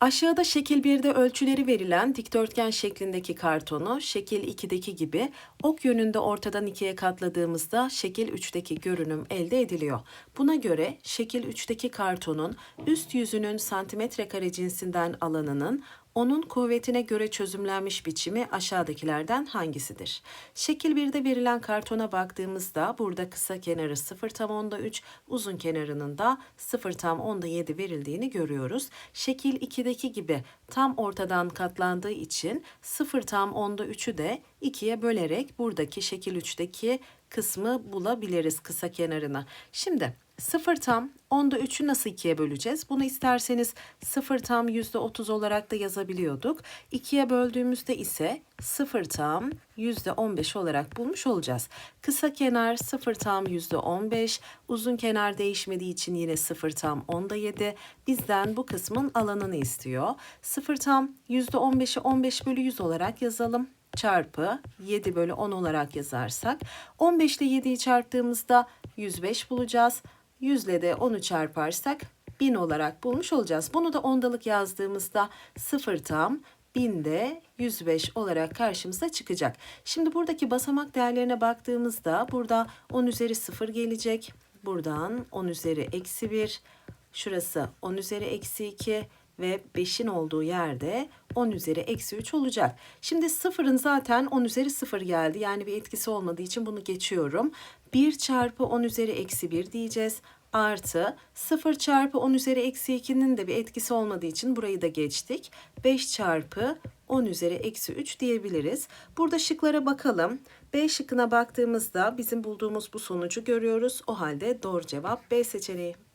Aşağıda şekil 1'de ölçüleri verilen dikdörtgen şeklindeki kartonu şekil 2'deki gibi ok yönünde ortadan ikiye katladığımızda şekil 3'teki görünüm elde ediliyor. Buna göre şekil 3'teki kartonun üst yüzünün santimetre kare cinsinden alanının onun kuvvetine göre çözümlenmiş biçimi aşağıdakilerden hangisidir? Şekil 1'de verilen kartona baktığımızda burada kısa kenarı 0 tam onda 3, uzun kenarının da 0 tam onda 7 verildiğini görüyoruz. Şekil 2'deki gibi tam ortadan katlandığı için 0 tam onda 3'ü de 2'ye bölerek buradaki şekil 3'teki kısmı bulabiliriz kısa kenarını. Şimdi 0 tam onda 3'ü nasıl ikiye böleceğiz? Bunu isterseniz 0 tam %30 olarak da yazabiliyorduk. 2'ye böldüğümüzde ise 0 tam %15 olarak bulmuş olacağız. Kısa kenar 0 tam %15, uzun kenar değişmediği için yine 0 tam onda 7. Bizden bu kısmın alanını istiyor. 0 tam %15'i 15 bölü 100 olarak yazalım çarpı 7 bölü 10 olarak yazarsak 15 ile 7'yi çarptığımızda 105 bulacağız. 100 ile de 10'u çarparsak 1000 olarak bulmuş olacağız. Bunu da ondalık yazdığımızda 0 tam 1000'de 105 olarak karşımıza çıkacak. Şimdi buradaki basamak değerlerine baktığımızda burada 10 üzeri 0 gelecek. Buradan 10 üzeri eksi 1. Şurası 10 üzeri eksi 2 ve 5'in olduğu yerde 10 üzeri eksi 3 olacak. Şimdi 0'ın zaten 10 üzeri 0 geldi. Yani bir etkisi olmadığı için bunu geçiyorum. 1 çarpı 10 üzeri eksi 1 diyeceğiz. Artı 0 çarpı 10 üzeri eksi 2'nin de bir etkisi olmadığı için burayı da geçtik. 5 çarpı 10 üzeri eksi 3 diyebiliriz. Burada şıklara bakalım. B şıkkına baktığımızda bizim bulduğumuz bu sonucu görüyoruz. O halde doğru cevap B seçeneği.